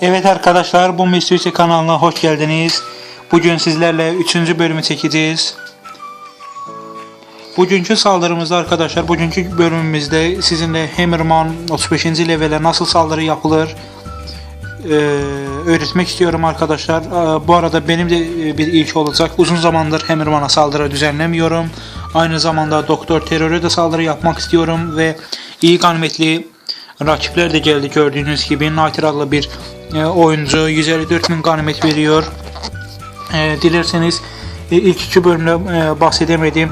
Evet arkadaşlar bu Mystery kanalına hoş geldiniz. Bugün sizlerle 3. bölümü çekeceğiz. Bugünkü saldırımızda arkadaşlar, bugünkü bölümümüzde sizinle Hammerman 35. levele nasıl saldırı yapılır eee, öğretmek istiyorum arkadaşlar. Eee, Bu arada benim de e, bir ilk olacak. Uzun zamandır Hammerman'a saldırı düzenlemiyorum. Aynı zamanda Doktor Terör'e de saldırı yapmak istiyorum ve iyi ganimetli rakipler de geldi gördüğünüz gibi. Niter adlı bir e, oyuncu 154 bin ganimet veriyor. E, dilerseniz e, ilk iki bölümde e, bahsedemedim.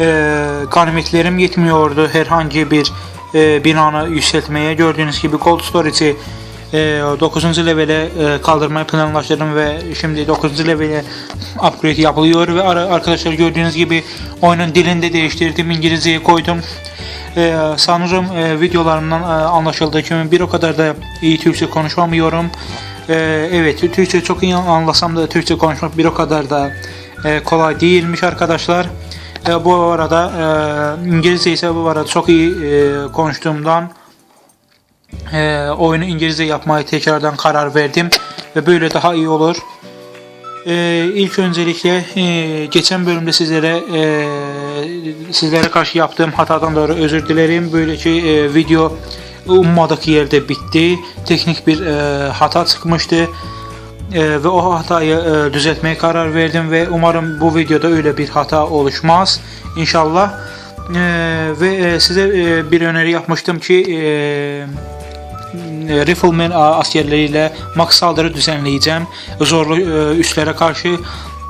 E, ganimetlerim yetmiyordu herhangi bir e, binanı yükseltmeye. Gördüğünüz gibi Gold Storage'i e, 9. levele e, kaldırmayı planlaştırdım ve şimdi 9. levele upgrade yapılıyor ve arkadaşlar gördüğünüz gibi oyunun dilini de değiştirdim. İngilizceye koydum. Ee, sanırım e, videolarımdan e, anlaşıldığı gibi bir o kadar da iyi Türkçe konuşamıyorum. Ee, evet Türkçe çok iyi anlasam da Türkçe konuşmak bir o kadar da kolay değilmiş arkadaşlar. Bu arada İngilizce ise bu arada çok iyi konuştuğumdan e, oyunu İngilizce yapmaya tekrardan karar verdim ve böyle daha iyi olur. Ee, ilk öncelikle e, geçen bölümde sizlere e, sizlere karşı yaptığım hatadan dolayı özür dilerim. Böylece e, video ummadık yerde bitti. Teknik bir e, hata çıkmıştı. E, ve o hatayı e, düzeltmeye karar verdim ve umarım bu videoda öyle bir hata oluşmaz. İnşallah. E, ve e, size e, bir öneri yapmıştım ki e, e, Rifleman a- askerleriyle max saldırı düzenleyeceğim. Zorlu e, üslere karşı.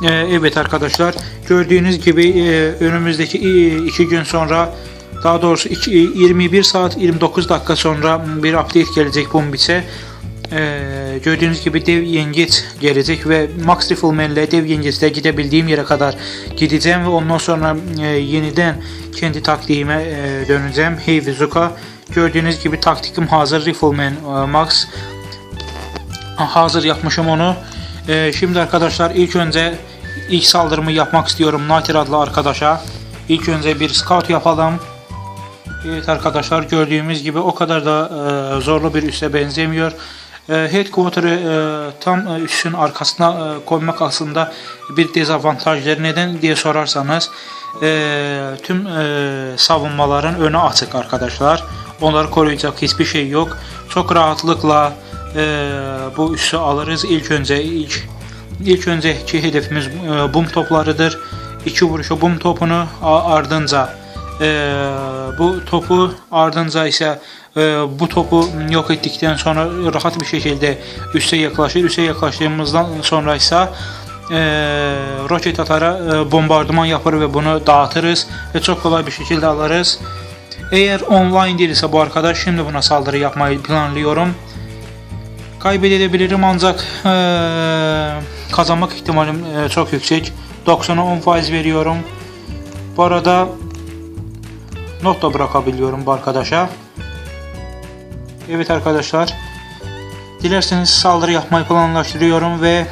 E, Evet arkadaşlar gördüğünüz gibi e, önümüzdeki i- iki gün sonra daha doğrusu iki- 21 saat 29 dakika sonra bir update gelecek Bombit'e. E, gördüğünüz gibi dev yengeç gelecek ve Max Rifleman ile dev yengeçle gidebildiğim yere kadar gideceğim ve ondan sonra e, yeniden kendi taktiğime e, döneceğim. Hey Vizuka gördüğünüz gibi taktikim hazır Rifleman e, Max hazır yapmışım onu. E, şimdi arkadaşlar ilk önce ilk saldırımı yapmak istiyorum Niter adlı arkadaşa. İlk önce bir scout yapalım. Evet arkadaşlar gördüğümüz gibi o kadar da e, zorlu bir üsse benzemiyor. E, headquarter'ı e, tam e, üssün arkasına e, koymak aslında bir dezavantajları neden diye sorarsanız tüm savunmaların önü açık arkadaşlar. Onları koruyacak hiçbir şey yok. Çok rahatlıkla bu üssü alırız. İlk önce ilk ilk önceki hedefimiz bum toplarıdır. İki vuruşu bum topunu ardınca e, bu topu ardınca ise e, bu topu yok ettikten sonra rahat bir şekilde üste yaklaşır. Üste yaklaştığımızdan sonra ise e, roket atara e, bombardıman yapar ve bunu dağıtırız ve çok kolay bir şekilde alırız. Eğer online değilse bu arkadaş şimdi buna saldırı yapmayı planlıyorum. Kaybedebilirim ancak eee, kazanmak ihtimalim eee, çok yüksek. 90'a 10 faiz veriyorum. Bu arada not da bırakabiliyorum bu arkadaşa. Evet arkadaşlar. Dilerseniz saldırı yapmayı planlaştırıyorum ve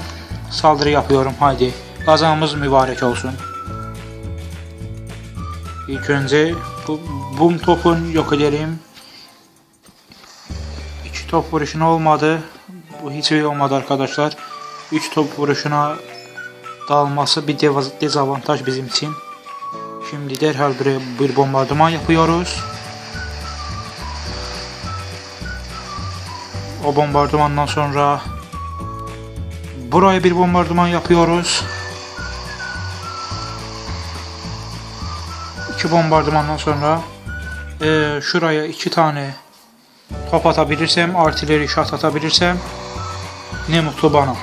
saldırı yapıyorum. Haydi. Kazamız mübarek olsun. İlk önce bu bum topun yok edelim. İki top vuruşuna olmadı. Bu hiç iyi olmadı arkadaşlar. 3 top vuruşuna dalması bir dezavantaj bizim için. Şimdi derhal buraya bir bombardıman yapıyoruz. O bombardımandan sonra buraya bir bombardıman yapıyoruz. İki bombardımandan sonra eee, şuraya iki tane top atabilirsem, artileri şat atabilirsem ne mutlu bana.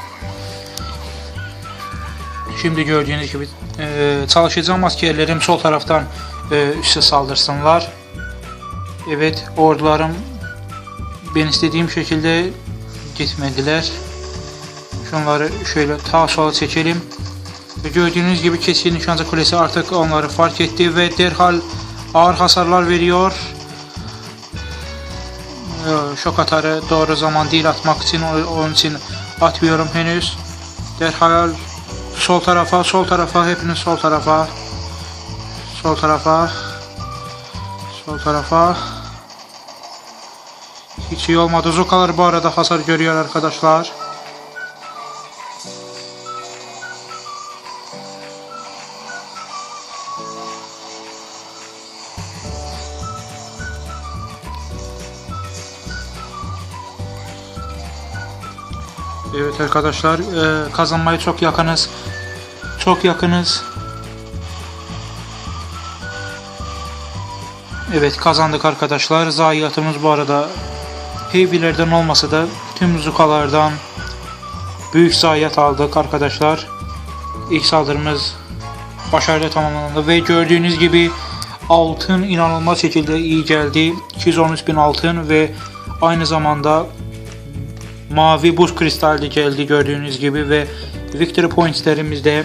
Şimdi gördüğünüz gibi e, çalışacağım askerlerim sol taraftan e, üste saldırsınlar. Evet ordularım ben istediğim şekilde gitmediler. Şunları şöyle ta sola çekelim. Gördüğünüz gibi keskin nişancı kulesi artık onları fark etti ve derhal ağır hasarlar veriyor. Ee, şok atarı doğru zaman değil atmak için onun için atmıyorum henüz. Derhal sol tarafa, sol tarafa, hepiniz sol tarafa. Sol tarafa. Sol tarafa. Hiç iyi olmadı. Zukalar bu arada hasar görüyor arkadaşlar. Evet arkadaşlar e, kazanmaya çok yakınız. Çok yakınız. Evet kazandık arkadaşlar. Zayiatımız bu arada heybilerden olmasa da tüm zukalardan büyük zayiat aldık arkadaşlar. İlk saldırımız başarıyla tamamlandı ve gördüğünüz gibi altın inanılmaz şekilde iyi geldi. 213 bin altın ve aynı zamanda mavi buz kristali geldi gördüğünüz gibi ve victory pointslerimiz de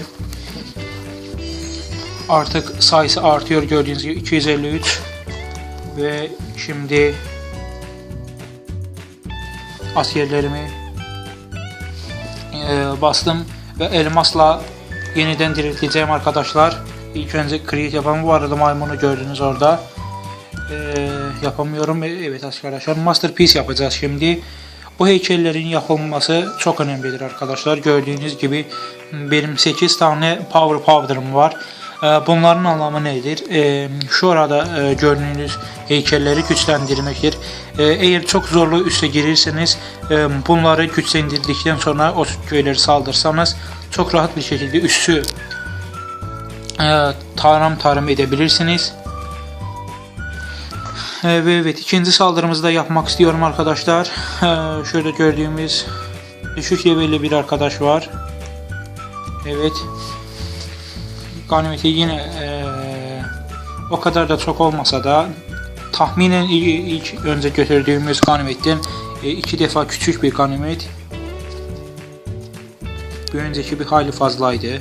artık sayısı artıyor gördüğünüz gibi 253 ve şimdi askerlerimi e, bastım ve elmasla yeniden dirilteceğim arkadaşlar. İlk önce create yapalım. Bu arada maymunu gördünüz orada. E, yapamıyorum. E, Evet arkadaşlar masterpiece yapacağız şimdi. Bu heykellerin yapılması çok önemlidir arkadaşlar. Gördüğünüz gibi benim 8 tane power powder'ım var. Ee, Bunların anlamı nedir? Ee, Şu arada e, gördüğünüz heykelleri güçlendirmektir. Ee, Eğer çok zorlu üste girirseniz e, bunları güçlendirdikten sonra o köyleri saldırsanız çok rahat bir şekilde üssü e, taram taram edebilirsiniz. Ve evet ikinci saldırımızı da yapmak istiyorum arkadaşlar. Şurada gördüğümüz düşük levelli bir arkadaş var. Evet. Ganimeti yine eee, o kadar da çok olmasa da tahminen ilk, ilk önce götürdüğümüz ganimetten e, iki defa küçük bir ganimet. Bir önceki bir hayli fazlaydı.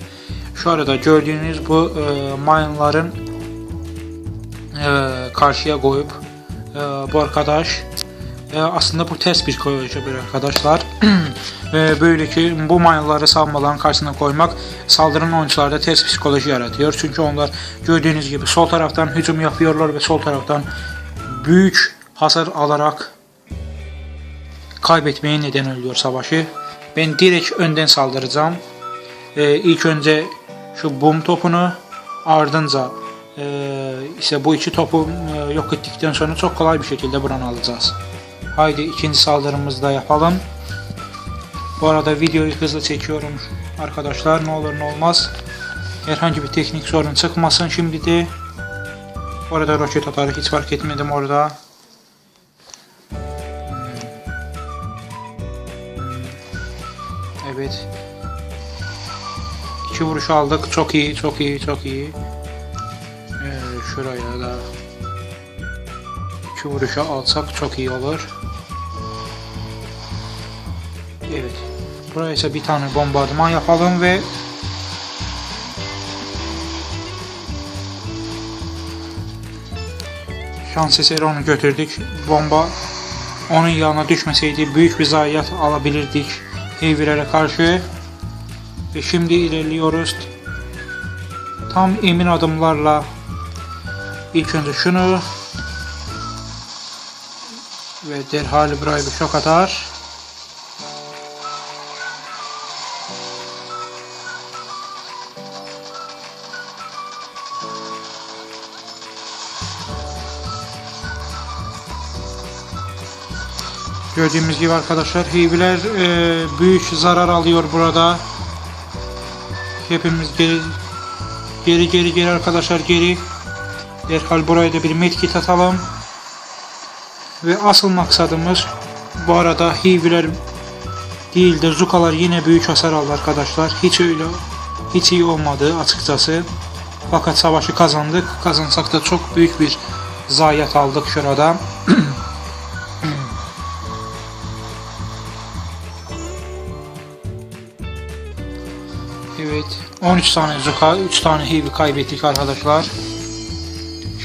Şu arada gördüğünüz bu e, mine'ların e, karşıya koyup e, bu arkadaş e, aslında bu ters bir proje bir arkadaşlar. Ve böyle ki bu mine'ları savunmaların karşısına koymak saldıran oyuncularda ters psikoloji yaratıyor. Çünkü onlar gördüğünüz gibi sol taraftan hücum yapıyorlar ve sol taraftan büyük hasar alarak kaybetmeye neden oluyor savaşı. Ben direkt önden saldıracağım. Ee, ilk önce şu bum topunu ardınca e, ise bu iki topu e, yok ettikten sonra çok kolay bir şekilde buranı alacağız. Haydi ikinci saldırımızı da yapalım. Bu arada videoyu hızlı çekiyorum arkadaşlar ne olur ne olmaz. Herhangi bir teknik sorun çıkmasın şimdi de. Bu arada roket atarı hiç fark etmedim orada. Hmm. Evet. İki vuruş aldık. Çok iyi, çok iyi, çok iyi. Ee, şuraya da iki vuruşa alsak çok iyi olur. Evet. Buraya ise bir tane bombardıman yapalım ve şans eseri onu götürdük. Bomba onun yanına düşmeseydi büyük bir zayiat alabilirdik Heavy'lere karşı. Ve şimdi ilerliyoruz. Tam emin adımlarla ilk önce şunu ve derhal bir şok atar. Gördüğümüz gibi arkadaşlar Hiviler e, büyük zarar alıyor burada. Hepimiz geri geri geri geri arkadaşlar geri. Derhal buraya da bir medkit atalım. Ve asıl maksadımız bu arada Hiviler değil de Zukalar yine büyük hasar aldı arkadaşlar. Hiç öyle hiç iyi olmadı açıkçası. Fakat savaşı kazandık. Kazansak da çok büyük bir zayiat aldık şurada. Evet. 13 tane Zuka, 3 tane Hivi kaybettik arkadaşlar.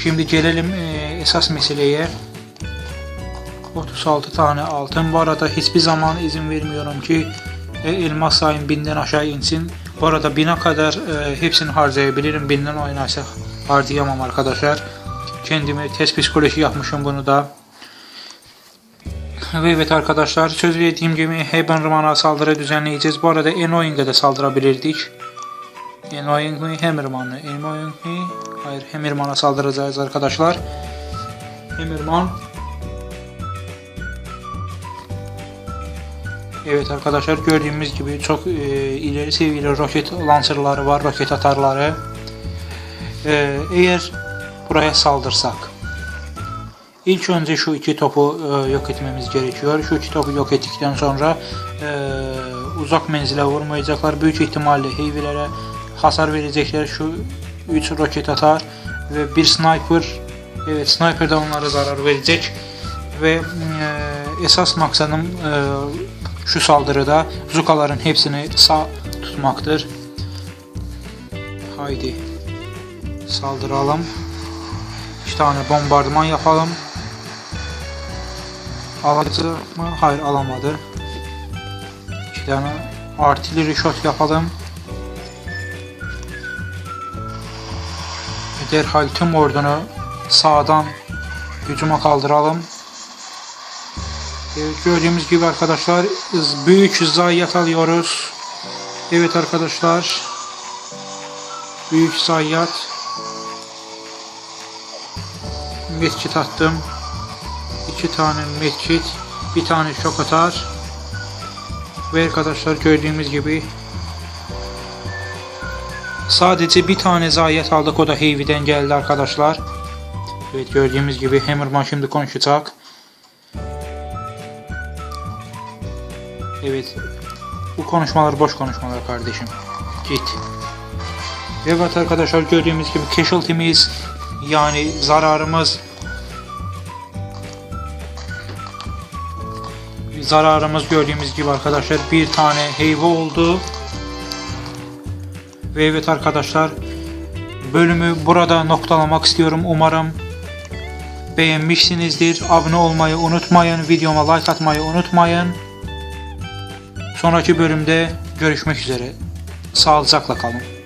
Şimdi gelelim esas meseleye. 36 tane altın. Bu arada hiçbir zaman izin vermiyorum ki e, elmas sayım binden aşağı insin. Bu arada bine kadar e, hepsini harcayabilirim. Binden oynarsa harcayamam arkadaşlar. Kendime test psikoloji yapmışım bunu da. Ve evet arkadaşlar söz verdiğim gibi Heban Rıman'a saldırı düzenleyeceğiz. Bu arada Enoying'e de saldırabilirdik. Enoying mi Hemirman mı? Enoying mi? Hayır Hemirman'a saldıracağız arkadaşlar. Hemirman. Evet arkadaşlar gördüğümüz gibi çok e, ileri seviyeli roket lancerları var, roket atarları. E, eğer buraya saldırsak İlk önce şu iki topu e, yok etmemiz gerekiyor. Şu iki topu yok ettikten sonra e, uzak menzile vurmayacaklar. Büyük ihtimalle heyvilere hasar verecekler. Şu 3 roket atar ve bir sniper evet sniper de onlara zarar verecek ve e, esas maksadım e, şu saldırıda Zukaların hepsini sağ tutmaktır. Haydi saldıralım. İki tane bombardıman yapalım. Alacak mı? Hayır alamadı. İki tane artillery shot yapalım. Derhal tüm ordunu sağdan hücuma kaldıralım. Evet gördüğümüz gibi arkadaşlar büyük zayiat alıyoruz. Evet arkadaşlar. Büyük zayiat. Mescit attım. İki tane mescit, bir tane şok atar. Ve arkadaşlar gördüğümüz gibi sadece bir tane zayiat aldık o da Heavy'den geldi arkadaşlar. Evet gördüğümüz gibi Hammerman şimdi konuşacak. Evet bu konuşmalar boş konuşmalar kardeşim. Git. Evet arkadaşlar gördüğümüz gibi casualty'miz yani zararımız zararımız gördüğümüz gibi arkadaşlar bir tane heyve oldu. Ve evet arkadaşlar bölümü burada noktalamak istiyorum. Umarım beğenmişsinizdir. Abone olmayı unutmayın. Videoma like atmayı unutmayın. Sonraki bölümde görüşmek üzere. Sağlıcakla kalın.